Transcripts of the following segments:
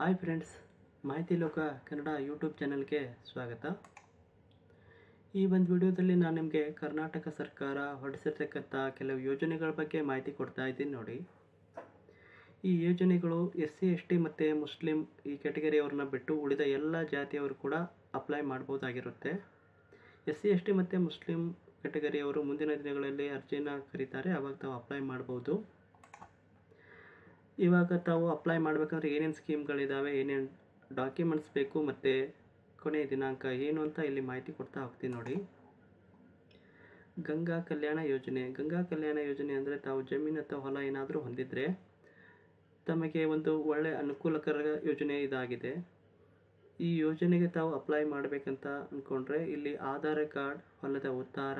Hi friends ಮಾಹಿತಿ ಲೋಕ Kannada YouTube ಚಾನಲ್ಗೆ ಸ್ವಾಗತ. ಈ ಒಂದು ವಿಡಿಯೋದಲ್ಲಿ ನಾನು ನಿಮಗೆ ಕರ್ನಾಟಕ ಸರ್ಕಾರ ಹೊರಡಿಸಿರ್ತಕ್ಕಂಥ ಕೆಲವು ಯೋಜನೆಗಳ ಬಗ್ಗೆ ಮಾಹಿತಿ ಕೊಡ್ತಾ ಇದ್ದೀನಿ ನೋಡಿ. ಈ ಯೋಜನೆಗಳು ಎಸ್ ಸಿ, ಎಸ್ ಟಿ ಮತ್ತು ಮುಸ್ಲಿಂ ಈ ಕ್ಯಾಟಗರಿಯವ್ರನ್ನ ಬಿಟ್ಟು ಉಳಿದ ಎಲ್ಲ ಜಾತಿಯವರು ಕೂಡ ಅಪ್ಲೈ ಮಾಡ್ಬೋದಾಗಿರುತ್ತೆ. ಎಸ್ ಸಿ, ಎಸ್ ಟಿ ಮತ್ತು ಮುಸ್ಲಿಂ ಕ್ಯಾಟಗರಿಯವರು ಮುಂದಿನ ದಿನಗಳಲ್ಲಿ ಅರ್ಜಿನ ಕರೀತಾರೆ, ಅವಾಗ ತಾವು ಅಪ್ಲೈ ಮಾಡ್ಬೋದು. ಇವಾಗ ತಾವು ಅಪ್ಲೈ ಮಾಡಬೇಕಂದ್ರೆ ಏನೇನು ಸ್ಕೀಮ್ಗಳಿದ್ದಾವೆ ಏನೇನು ಡಾಕ್ಯುಮೆಂಟ್ಸ್ ಬೇಕು ಮತ್ತು ಕೊನೆಯ ದಿನಾಂಕ ಏನು ಅಂತ ಇಲ್ಲಿ ಮಾಹಿತಿ ಕೊಡ್ತಾ ಹೋಗ್ತೀನಿ ನೋಡಿ. ಗಂಗಾ ಕಲ್ಯಾಣ ಯೋಜನೆ. ಗಂಗಾ ಕಲ್ಯಾಣ ಯೋಜನೆ ಅಂದರೆ ತಾವು ಜಮೀನು ಅಥವಾ ಹೊಲ ಏನಾದರೂ ಹೊಂದಿದ್ರೆ ತಮಗೆ ಒಂದು ಒಳ್ಳೆ ಅನುಕೂಲಕರ ಯೋಜನೆ ಇದಾಗಿದೆ. ಈ ಯೋಜನೆಗೆ ತಾವು ಅಪ್ಲೈ ಮಾಡಬೇಕಂತ ಅಂದ್ಕೊಂಡ್ರೆ ಇಲ್ಲಿ ಆಧಾರ್ ಕಾರ್ಡ್, ಹೊಲದ ಉತ್ತಾರ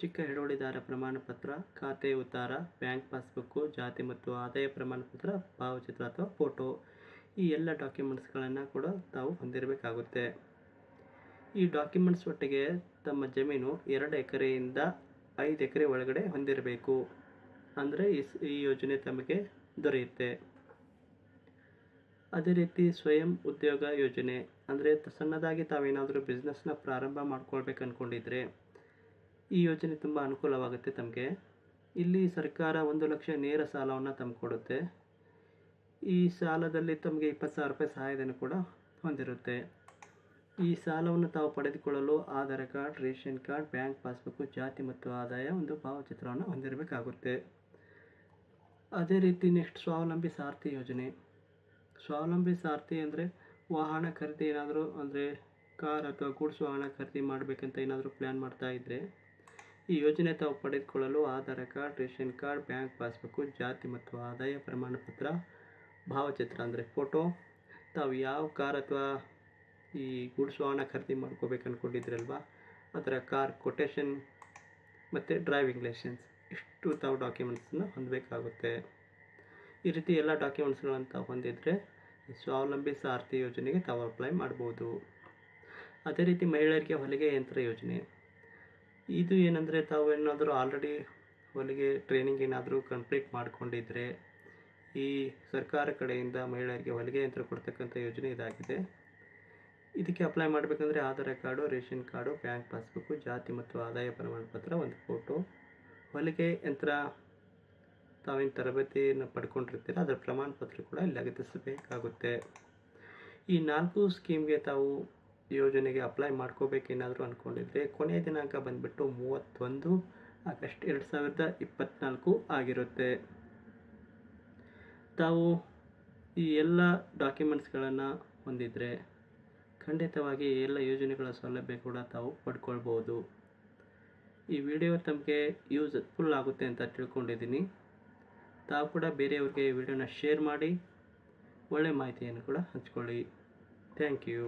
ಚಿಕ್ಕ ಹಿಡುವಳಿದಾರ ಪ್ರಮಾಣಪತ್ರ, ಖಾತೆ ಉತ್ತಾರ, ಬ್ಯಾಂಕ್ ಪಾಸ್ಬುಕ್ಕು, ಜಾತಿ ಮತ್ತು ಆದಾಯ ಪ್ರಮಾಣಪತ್ರ, ಭಾವಚಿತ್ರ ಅಥವಾ ಫೋಟೋ ಈ ಎಲ್ಲ ಡಾಕ್ಯುಮೆಂಟ್ಸ್ಗಳನ್ನು ಕೂಡ ತಾವು ಹೊಂದಿರಬೇಕಾಗುತ್ತೆ. ಈ ಡಾಕ್ಯುಮೆಂಟ್ಸ್ ಒಟ್ಟಿಗೆ ತಮ್ಮ ಜಮೀನು ಎರಡು ಎಕರೆಯಿಂದ ಐದು ಎಕರೆ ಒಳಗಡೆ ಹೊಂದಿರಬೇಕು. ಅಂದರೆ ಈ ಯೋಜನೆ ತಮಗೆ ದೊರೆಯುತ್ತೆ. ಅದೇ ರೀತಿ ಸ್ವಯಂ ಉದ್ಯೋಗ ಯೋಜನೆ, ಅಂದರೆ ಸಣ್ಣದಾಗಿ ತಾವೇನಾದರೂ ಬಿಸ್ನೆಸ್ನ ಪ್ರಾರಂಭ ಮಾಡ್ಕೊಳ್ಬೇಕು ಅಂದ್ಕೊಂಡಿದ್ರೆ ಈ ಯೋಜನೆ ತುಂಬ ಅನುಕೂಲವಾಗುತ್ತೆ ತಮಗೆ. ಇಲ್ಲಿ ಸರ್ಕಾರ ಒಂದು ಲಕ್ಷ ನೇರ ಸಾಲವನ್ನು ತಮಗೆ ಕೊಡುತ್ತೆ. ಈ ಸಾಲದಲ್ಲಿ ತಮಗೆ ಇಪ್ಪತ್ತು ಸಾವಿರ ರೂಪಾಯಿ ಸಹಾಯಧನ ಕೂಡ ಹೊಂದಿರುತ್ತೆ. ಈ ಸಾಲವನ್ನು ತಾವು ಪಡೆದುಕೊಳ್ಳಲು Aadhaar card, ration card, bank passbook ಜಾತಿ ಮತ್ತು ಆದಾಯ ಒಂದು ಭಾವಚಿತ್ರವನ್ನು ಹೊಂದಿರಬೇಕಾಗುತ್ತೆ. ಅದೇ ರೀತಿ ನೆಕ್ಸ್ಟ್ ಸ್ವಾವಲಂಬಿ ಸಾರಥಿ ಯೋಜನೆ. ಸ್ವಾವಲಂಬಿ ಸಾರಥಿ ಅಂದರೆ ವಾಹನ ಖರೀದಿ ಏನಾದರೂ ಅಂದರೆ ಕಾರ್ ಅಥವಾ ಗೂಡ್ಸ್ ವಾಹನ ಖರೀದಿ ಮಾಡಬೇಕಂತ ಏನಾದರೂ ಪ್ಲ್ಯಾನ್ ಮಾಡ್ತಾ ಇದ್ದರೆ ಈ ಯೋಜನೆ ತಾವು ಪಡೆದುಕೊಳ್ಳಲು Aadhaar card, ration card, bank passbook ಜಾತಿ ಮತ್ತು ಆದಾಯ ಪ್ರಮಾಣ ಪತ್ರ ಭಾವಚಿತ್ರ ಅಂದರೆ ಫೋಟೋ, ತಾವು ಯಾವ ಕಾರ್ ಅಥವಾ ಈ ಗೂಡ್ಸ್ ವಾಹನ ಖರೀದಿ ಮಾಡ್ಕೋಬೇಕು ಅಂದ್ಕೊಂಡಿದ್ರಲ್ವಾ ಅದರ ಕಾರ್ ಕೊಟೇಶನ್ ಮತ್ತು ಡ್ರೈವಿಂಗ್ ಲೈಸೆನ್ಸ್ ಇಷ್ಟು ತಾವು ಡಾಕ್ಯುಮೆಂಟ್ಸನ್ನು ಹೊಂದಬೇಕಾಗುತ್ತೆ. ಈ ರೀತಿ ಎಲ್ಲ ಡಾಕ್ಯುಮೆಂಟ್ಸ್ಗಳನ್ನು ತಾವು ಹೊಂದಿದರೆ ಸ್ವಾವಲಂಬಿ ಸಾರಥಿ ಯೋಜನೆಗೆ ತಾವು ಅಪ್ಲೈ ಮಾಡ್ಬೋದು. ಅದೇ ರೀತಿ ಮಹಿಳೆಯರಿಗೆ ಹೊಲಿಗೆ ಯಂತ್ರ ಯೋಜನೆ. ಇದು ಏನಂದರೆ ತಾವು ಏನಾದರೂ ಆಲ್ರೆಡಿ ಹೊಲಿಗೆ ಟ್ರೈನಿಂಗ್ ಏನಾದರೂ ಕಂಪ್ಲೀಟ್ ಮಾಡಿಕೊಂಡಿದ್ರೆ ಈ ಸರ್ಕಾರ ಕಡೆಯಿಂದ ಮಹಿಳೆಯರಿಗೆ ಹೊಲಿಗೆ ಯಂತ್ರ ಕೊಡ್ತಕ್ಕಂಥ ಯೋಜನೆ ಇದಾಗಿದೆ. ಇದಕ್ಕೆ ಅಪ್ಲೈ ಮಾಡಬೇಕಂದ್ರೆ Aadhaar card, ration card, bank passbook ಜಾತಿ ಮತ್ತು ಆದಾಯ ಪ್ರಮಾಣ ಪತ್ರ ಒಂದು ಫೋಟೋ ಹೊಲಿಗೆ ಯಂತ್ರ ತಾವೇನು ತರಬೇತಿಯನ್ನು ಪಡ್ಕೊಂಡಿರ್ತೀರ, ಅದರ ಪ್ರಮಾಣ ಪತ್ರ ಕೂಡ ಇಲ್ಲಿ ಲಗತ್ತಿಸಬೇಕಾಗುತ್ತೆ ಈ ನಾಲ್ಕು ಸ್ಕೀಮ್ಗೆ ತಾವು ಯೋಜನೆಗೆ ಅಪ್ಲೈ ಮಾಡ್ಕೋಬೇಕೇನಾದರೂ ಅಂದ್ಕೊಂಡಿದ್ರೆ ಕೊನೆಯ ದಿನಾಂಕ ಬಂದುಬಿಟ್ಟು ಮೂವತ್ತೊಂದು ಆಗಸ್ಟ್ ಎರಡು ಸಾವಿರದ ಇಪ್ಪತ್ತ್ನಾಲ್ಕು ಆಗಿರುತ್ತೆ. ತಾವು ಈ ಎಲ್ಲ ಡಾಕ್ಯುಮೆಂಟ್ಸ್ಗಳನ್ನು ಹೊಂದಿದರೆ ಖಂಡಿತವಾಗಿ ಎಲ್ಲ ಯೋಜನೆಗಳ ಸೌಲಭ್ಯ ಕೂಡ ತಾವು ಪಡ್ಕೊಳ್ಬೋದು. ಈ ವಿಡಿಯೋ ತಮಗೆ ಯೂಸ್ಫುಲ್ ಆಗುತ್ತೆ ಅಂತ ತಿಳ್ಕೊಂಡಿದ್ದೀನಿ. ತಾವು ಕೂಡ ಬೇರೆಯವ್ರಿಗೆ ಈ ವಿಡಿಯೋನ ಶೇರ್ ಮಾಡಿ, ಒಳ್ಳೆ ಮಾಹಿತಿಯನ್ನು ಕೂಡ ಹಂಚ್ಕೊಳ್ಳಿ. Thank you